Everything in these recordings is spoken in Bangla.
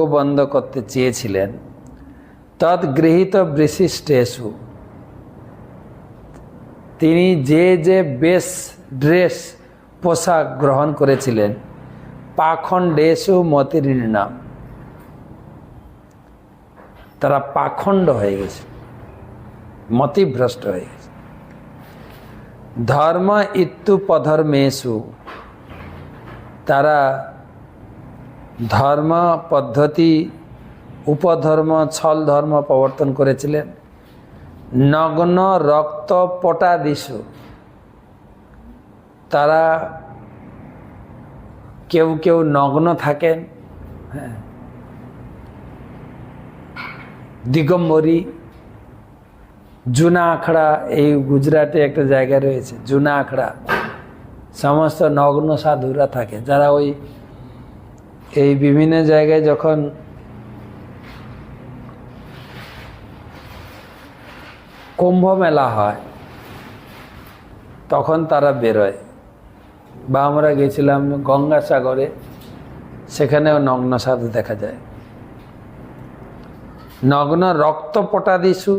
বন্ধ করতে চেয়েছিলেন। তৎগৃহীত বিশিষ্টেশু তিনি যে যে বেশ ড্রেস পোশাক গ্রহণ করেছিলেন পাখণ্ডেশু মতির নাম তারা পাখণ্ড হয়ে গেছে, মতিভ্রষ্ট হয়ে গেছে। ধর্ম ইত্যুপধর্মেশু তারা ধর্ম পদ্ধতি, উপধর্ম, ছল ধর্ম প্রবর্তন করেছিলেন। নগ্ন রক্ত পটাদিশু তারা কেউ কেউ নগ্ন থাকেন। হ্যাঁ। দিগম্বরী, জুনা আখড়া, এই গুজরাটে একটা জায়গা রয়েছে, জুনা আখড়া। সমস্ত নগ্ন সাধুরা থাকে। যারা ওই এই বিভিন্ন জায়গায় যখন কুম্ভ মেলা হয়, তখন তারা বেরোয়। বা আমরা গেছিলাম গঙ্গাসাগরে, সেখানেও নগ্ন সাধু দেখা যায়। নগ্ন রক্ত পটাদিসু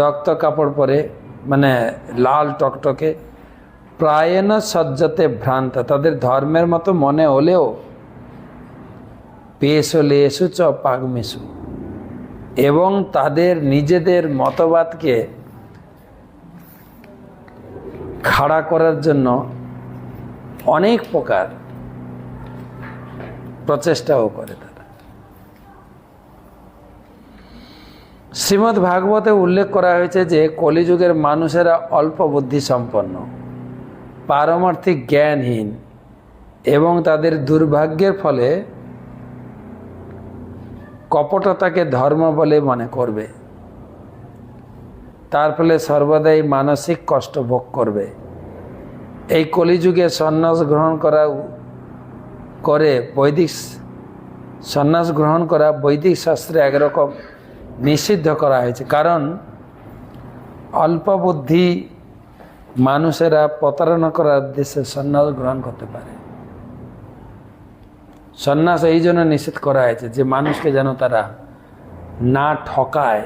রক্ত কাপড় পরে মানে লাল টকটকে, প্রায়ণ সজ্জতে ভ্রান্ত। তাদের ধর্মের মতো মনে হলেও পেশো লেসু চ পাগমেশু এবং তাদের নিজেদের মতবাদকে খাড়া করার জন্য অনেক প্রকার প্রচেষ্টাও করে তারা। শ্রীমদ্ ভাগবতে উল্লেখ করা হয়েছে যে, কলিযুগের মানুষেরা অল্প বুদ্ধি সম্পন্ন, পারমার্থিক জ্ঞানহীন এবং তাদের দুর্ভাগ্যের ফলে কপটতাকে ধর্ম বলে মনে করবে। তার ফলে সর্বদাই মানসিক কষ্ট ভোগ করবে। এই কলিযুগে সন্ন্যাস গ্রহণ করা করে বৈদিক সন্ন্যাস গ্রহণ করা বৈদিক শাস্ত্রে একরকম নিষিদ্ধ করা হয়েছে। কারণ অল্প বুদ্ধি মানুষেরা প্রতারণা করার উদ্দেশ্যে সন্ন্যাস গ্রহণ করতে পারে। সন্ন্যাস এই জন্য নিষেধ করা হয়েছে যে মানুষকে যেন তারা না ঠকায়।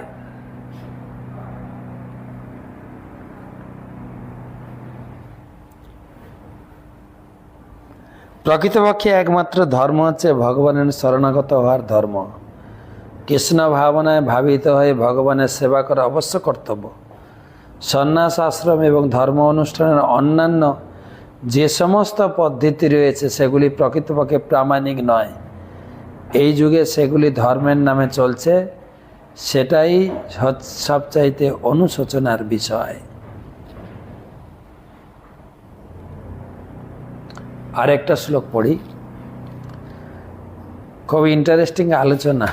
প্রকৃতপক্ষে একমাত্র ধর্ম হচ্ছে ভগবানের শরণাগত হওয়ার ধর্ম। কৃষ্ণ ভাবনায় ভাবিত হয়ে ভগবানের সেবা করা অবশ্য কর্তব্য। সন্ন্যাস আশ্রম এবং ধর্ম অনুষ্ঠানের অন্যান্য যে সমস্ত পদ্ধতি রয়েছে, সেগুলি প্রকৃতপক্ষে প্রামাণিক নয়। এই যুগে সেগুলি ধর্মের নামে চলছে, সেটাই সবচাইতে অনুশোচনার বিষয়। আর একটা শ্লোক পড়ি। খুব ইন্টারেস্টিং আলোচনা।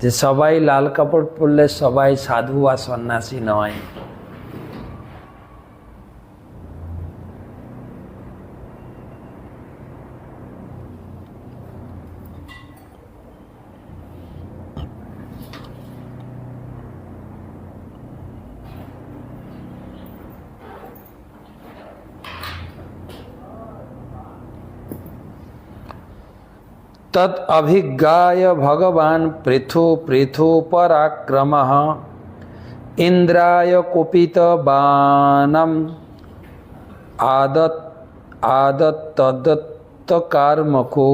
যে সবাই লাল কাপড় পরলে সবাই সাধু বা সন্ন্যাসী নয়। तत् अभिज्ञाय भगवान पृथु पृथु पराक्रम इंद्राय कुपित बाणम आदत आदत तदत्त कार्मको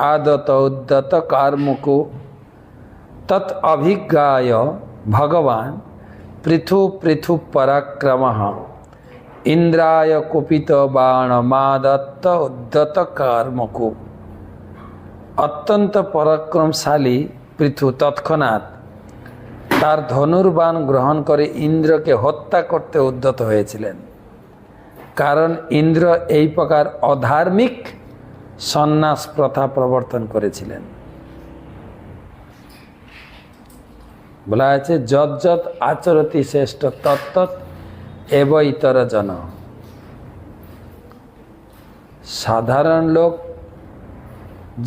आदत उद्दत कार्मको तत् अभिज्ञाय भगवान पृथु पृथु पराक्रम ইন্দ্রায় কুপিত বাণ মাদত্ত উদ্যত কর্মকু। অত্যন্ত পরাক্রমশালী পৃথু তৎক্ষণাৎ তার ধনুর্বাণ গ্রহণ করে ইন্দ্রকে হত্যা করতে উদ্যত হয়েছিলেন। কারণ ইন্দ্র এই প্রকার অধার্মিক সন্ন্যাস প্রথা প্রবর্তন করেছিলেন। বলা হয়েছে যত যত আচরতি শ্রেষ্ঠ তত্তৎ এব ইতর জন। সাধারণ লোক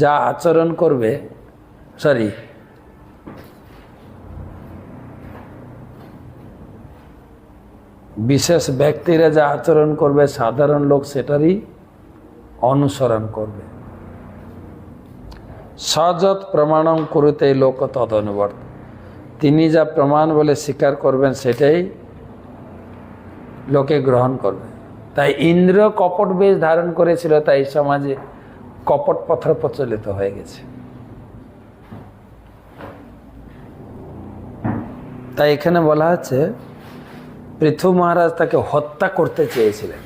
যা আচরণ করবে সরি বিশেষ ব্যক্তিরা যা আচরণ করবে, সাধারণ লোক সেটারই অনুসরণ করবে। সযৎ প্রমাণম করুতে লোক তদনুবর্ত তিনি যা প্রমাণ বলে স্বীকার করবেন, সেটাই লোকে গ্রহণ করবে। তাই ইন্দ্র কপট বেশ ধারণ করেছিল, তাই সমাজে কপট পথর প্রচলিত হয়ে গেছে। তাই এখানে বলা হচ্ছে, পৃথু মহারাজ তাকে হত্যা করতে চেয়েছিলেন।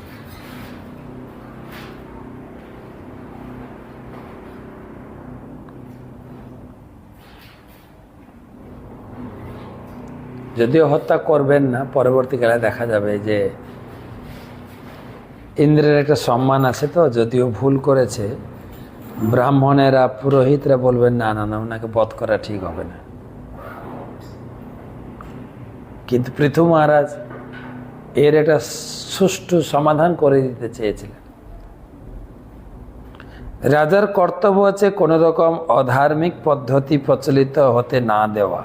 যদিও হত্যা করবেন না, পরবর্তীকালে দেখা যাবে যে ইন্দ্রের একটা সম্মান আছে তো, যদিও ভুল করেছে। ব্রাহ্মণেরা পুরোহিতরা বলবেন, না না না, ওনাকে বধ করা ঠিক হবে না। কিন্তু পৃথু মহারাজ এর একটা সুষ্ঠু সমাধান করে দিতে চেয়েছিলেন। রাজার কর্তব্য হচ্ছে কোনো রকম অধার্মিক পদ্ধতি প্রচলিত হতে না দেওয়া।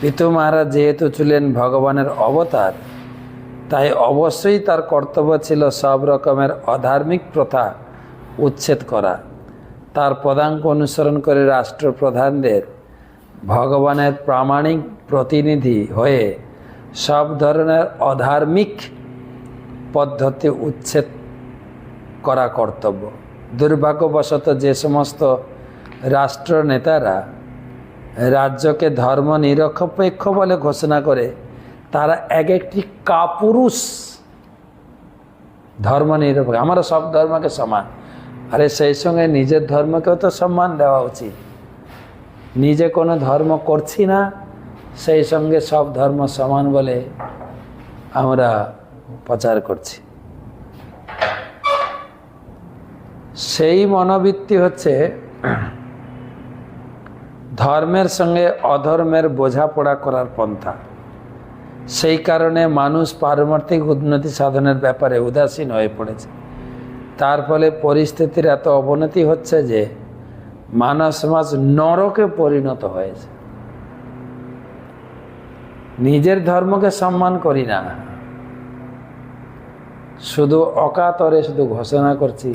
পৃথু মহারাজ যেহেতু ছিলেন ভগবানের অবতার, তাই অবশ্যই তার কর্তব্য ছিল সব রকমের অধার্মিক প্রথা উচ্ছেদ করা। তার পদাঙ্ক অনুসরণ করে রাষ্ট্রপ্রধানদের ভগবানের প্রামাণিক প্রতিনিধি হয়ে সব ধরনের অধার্মিক পদ্ধতি উচ্ছেদ করা কর্তব্য। দুর্ভাগ্যবশত যে সমস্ত রাষ্ট্রনেতারা রাজ্যকে ধর্ম নিরপেক্ষ বলে ঘোষণা করে, তারা এক একটি কাপুরুষ ধর্ম নিরপেক্ষ। আমরা সব ধর্মকে সমান। আরে সেই সঙ্গে নিজের ধর্মকেও তো সম্মান দেওয়া উচিত। নিজে কোনো ধর্ম করছি না, সেই সঙ্গে সব ধর্ম সমান বলে আমরা প্রচার করছি। সেই মনোবৃত্তি হচ্ছে ধর্মের সঙ্গে অধর্মের বোঝাপড়া করার পন্থা। সেই কারণে মানুষ পারমার্থিক উন্নতি সাধনের ব্যাপারে উদাসীন হয়ে পড়েছে। তার ফলে পরিস্থিতির এত অবনতি হচ্ছে যে মানব সমাজ নরকে পরিণত হয়েছে। নিজের ধর্মকে সম্মান করি না। শুধু অকাতরে শুধু ঘোষণা করছি,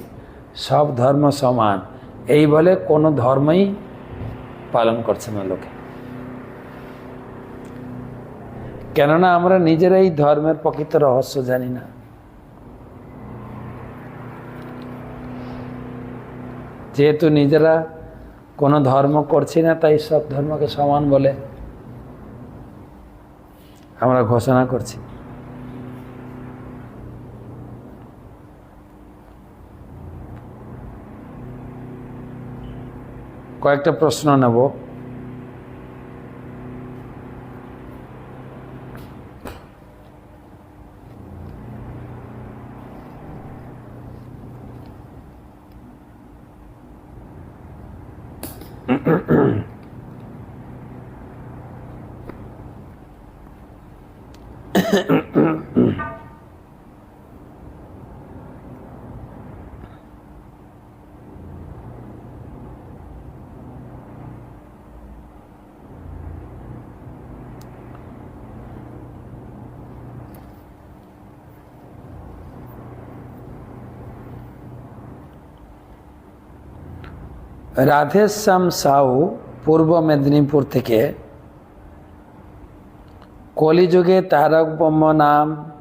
সব ধর্ম সমান। এই বলে কোনো ধর্মই পালন করছে না লোকে। কেননা আমরা নিজেরাই ধর্মের প্রকৃত রহস্য জানি না। যেহেতু নিজেরা কোনো ধর্ম করছি না, তাই সব ধর্মকে সমান বলে আমরা ঘোষণা করছি। কয়েকটা প্রশ্ন নেব রাধেশ্যাম সাউ পূর্ব মেদিনীপুর থেকে। কলিযুগে তারক ব্রহ্ম নাম,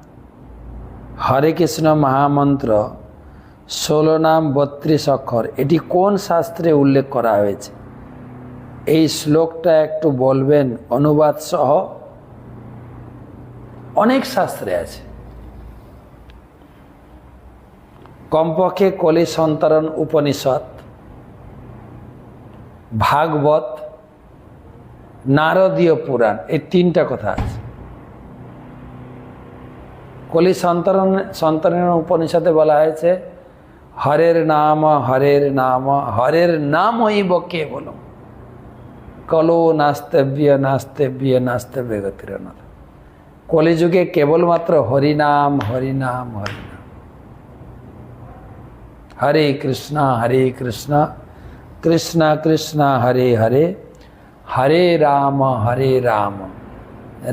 হরে কৃষ্ণ মহামন্ত্র, ষোলো নাম বত্রিশ অক্ষর। এটি কোন শাস্ত্রে উল্লেখ করা হয়েছে? এই শ্লোকটা একটু বলবেন, অনুবাদ সহ। অনেক শাস্ত্রে আছে। কমপক্ষে কলি সন্তরণ উপনিষদ ভাগবত, নারদীয় পুরাণ, এই তিনটা কথা আছে। কলি সন্তরণ সন্তরণ উপনিষদে বলা হয়েছে, হরের নাম হরের নাম হরের নাম হইব কে বলো কলো নাস্তেব্য নাস্তেব্য নাস্তেব্য গতির কলিযুগে কেবলমাত্র হরিনাম হরিনাম হরিনাম। হরে কৃষ্ণ হরে কৃষ্ণ। কৃষ্ণ কৃষ্ণ হরে হরে হরে রাম হরে রাম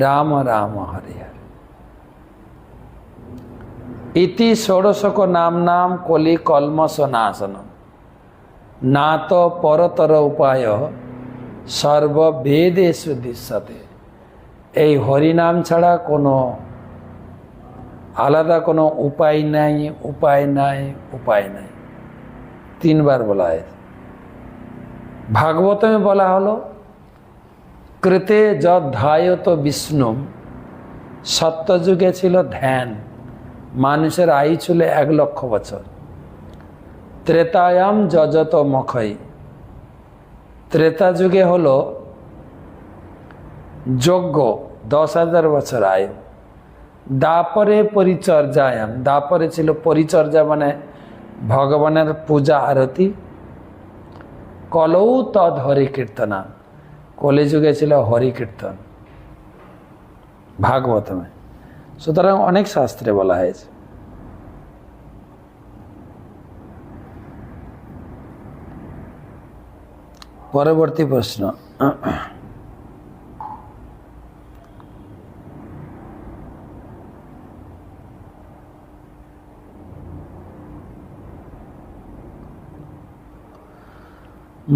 রাম রাম, হরে হরে। ইতি ষোড়শক নাম নাম কলি কলমস নাশনম। না তো পরতর উপায় সর্ববেদেশু দৃশ্যতে। এই হরিনাম ছাড়া কোনো আলাদা কোনো উপায় নাই উপায় নাই উপায় নাই। তিনবার বলা হয়েছে। ভাগবতমে বলা হলো, কৃতে যধ্যায়ত বিষ্ণু সত্যযুগে ছিল ধ্যান, মানুষের আয়ু ছিল এক লক্ষ বছর। ত্রেতায়াম যজত মখই ত্রেতা যুগে হলো যজ্ঞ দশ হাজার বছর আয়ু। দাপরে পরিচর্যায়াম দাপরে ছিল পরিচর্যা মানে ভগবানের পূজা আরতি। কলৌ তদ হরি কীর্তনা। কলিযুগে ছিল হরি কীর্তন। ভাগবতমে। সুতরাং অনেক শাস্ত্রে বলা হয়েছে। পরবর্তী প্রশ্ন।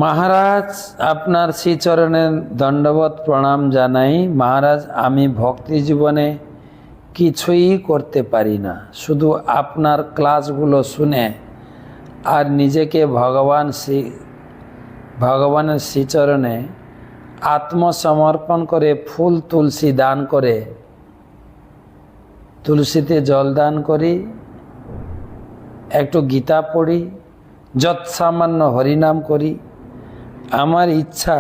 মহারাজ, আপনার শ্রীচরণের দণ্ডবত প্রণাম জানাই। মহারাজ, আমি ভক্তি জীবনে কিছুই করতে পারি না। শুধু আপনার ক্লাসগুলো শুনে আর নিজেকে ভগবান শ্রী, ভগবানের শ্রীচরণে আত্মসমর্পণ করে ফুল তুলসী দান করে, তুলসীতে জল দান করি, একটু গীতা পড়ি, যৎসামান্য হরিনাম করি আমার ইচ্ছা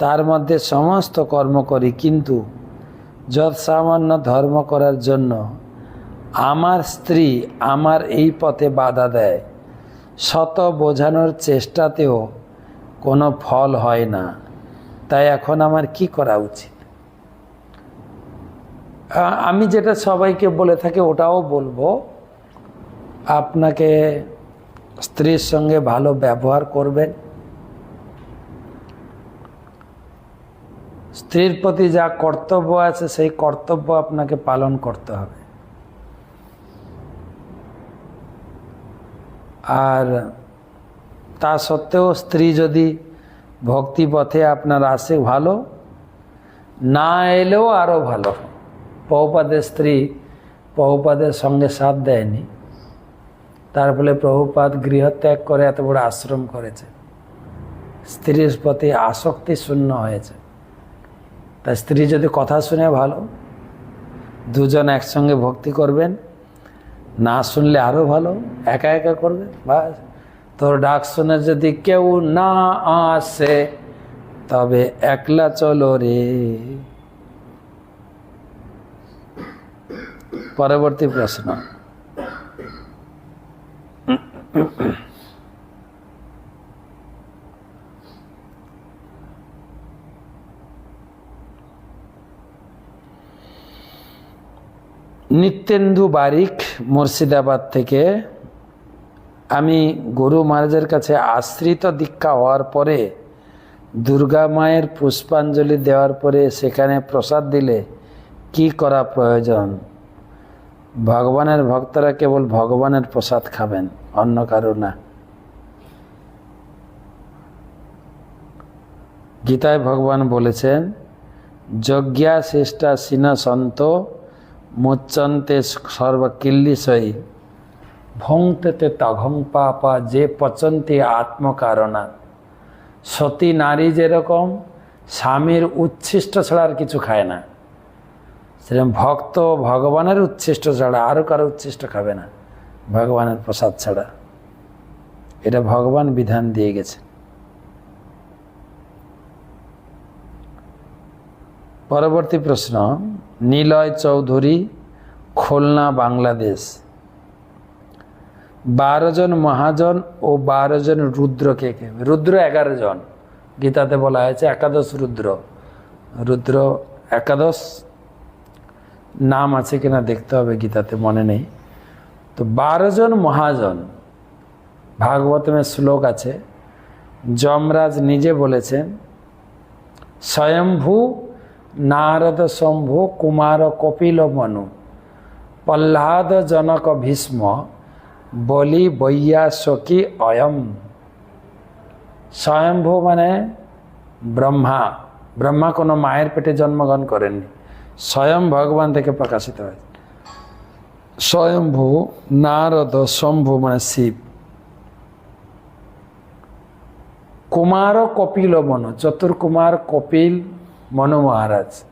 তার মধ্যে সমস্ত কর্ম করি, কিন্তু যৎসামান্য ধর্ম করার জন্য আমার স্ত্রী আমার এই পথে বাধা দেয়, শত বোঝানোর চেষ্টাতেও কোনো ফল হয় না। তাই এখন আমার কি করা উচিত? আমি যেটা সবাইকে বলে থাকি ওটাও বলব, আপনাকে স্ত্রীর সঙ্গে ভালো ব্যবহার করবেন। স্ত্রীর প্রতি যা কর্তব্য আছে, সেই কর্তব্য আপনাকে পালন করতে হবে। আর তা সত্ত্বেও স্ত্রী যদি ভক্তি পথে আপনার আসে ভালো, না এলেও আরও ভালো। বহুপাদের স্ত্রী বহুপাদের সঙ্গে সাথ দেয়নি। তার ফলে প্রভুপাদ গৃহত্যাগ করে এত বড় আশ্রম করেছে। স্ত্রীর প্রতি আসক্তি শূন্য হয়েছে। তা স্ত্রী যদি কথা শুনে ভালো, দুজন একসঙ্গে ভক্তি করবেন, না শুনলে আরও ভালো, একা একা করবেন বা তোর ডাক শুনে যদি কেউ না আসে, তবে একলা চলো রে। পরবর্তী প্রশ্ন। নিত্যেন্দু বারিক মুর্শিদাবাদ থেকে আমি গুরু মহারাজের কাছে আশ্রিত দীক্ষা হওয়ার পরে, দুর্গা মায়ের পুষ্পাঞ্জলি দেওয়ার পরে সেখানে প্রসাদ দিলে কি করা প্রয়োজন? ভগবানের ভক্তরা কেবল ভগবানের প্রসাদ খাবেন, অন্য কারও না। গীতায় ভগবান বলেছেন, যজ্ঞা শ্রেষ্ঠা সিন সন্ত মুচ্চন্তে সর্বকিল্লিশই ভংতে তঘং পাপা যে পচন্তি আত্মকারণা সতী নারী যেরকম স্বামীর উচ্ছিষ্ট ছাড়া আর কিছু খায় না সেরকম ভক্ত ভগবানের উচ্ছিষ্ট ছাড়া আরও কারও উচ্ছিষ্ট খাবে না ভগবানের প্রসাদ ছাড়া এটা ভগবান বিধান দিয়ে গেছে পরবর্তী প্রশ্ন, নিলয় চৌধুরী, খুলনা, বাংলাদেশ। বারো জন মহাজন ও বারো জন রুদ্রকে কে রুদ্র এগারো জন। গীতাতে বলা হয়েছে একাদশ রুদ্র। রুদ্র একাদশ? নাম আছে কিনা দেখতে হবে গীতাতে, মনে নেই। তো বারো জন মহাজন ভাগবতমের শ্লোক আছে, যমরাজ নিজে বলেছেন, স্বয়ম্ভু নারদ শম্ভু, কুমার কপিল মনু। প্রহ্লাদ জনক ভীষ্ম, বলি বৈয়াসকি অয়ম। স্বয়ম্ভু মানে ব্রহ্মা। ব্রহ্মা কোনো মায়ের পেটে জন্মগ্রহণ করেননি। স্বয়ং ভগবান থেকে প্রকাশিত হয়েছে। স্বয়ম্ভু, নারদ শম্ভু মানে শিব। কুমার কপিল মন, চতুর্কুমার কপিল মনু মহারাজ।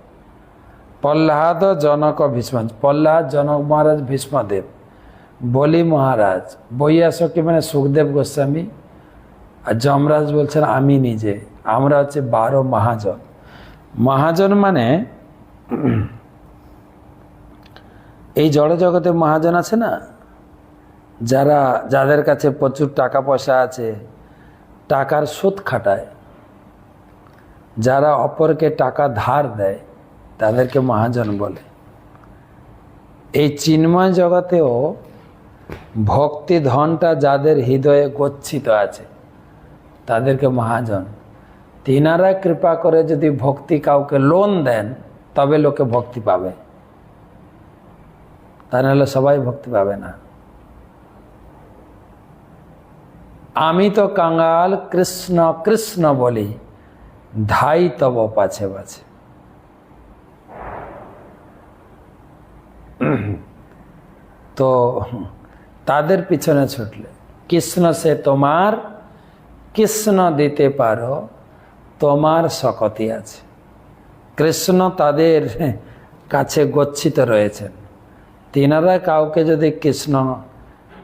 প্রহ্লাদ জনক ভীষ্ম প্রহ্লাদ জনক মহারাজ ভীষ্মদেব। বলি মহারাজ বৈয়াসকি মানে সুখদেব গোস্বামী। আর যমরাজ বলছেন, আমি নিজে। আমরা হচ্ছে বারো মহাজন। মহাজন মানে এই জড় জগতে মহাজন আছে না? যারা যাদের কাছে প্রচুর টাকা পয়সা আছে, টাকার সুদ খাটায়। যারা অপরকে টাকা ধার দেয়, তাদেরকে মহাজন বলে। এই চিন্ময় জগতেও ভক্তি ধনটা যাদের হৃদয়ে গচ্ছিত আছে, তাদেরকে মহাজন। তিনারা কৃপা করে যদি ভক্তি কাউকে লোন দেন, তবে লোকে ভক্তি পাবে। তা নাহলে সবাই ভক্তি পাবে না। আমি তো কাঙ্গাল কৃষ্ণ কৃষ্ণ বলি। ধাই তব পাছে পাছে। তো তাদের পিছনে ছুটলে, কৃষ্ণ সে তোমার, কৃষ্ণ দিতে পারো, তোমার শকতি আছে। কৃষ্ণ তাদের কাছে গচ্ছিত রয়েছেন। তিনারা কাউকে যদি কৃষ্ণ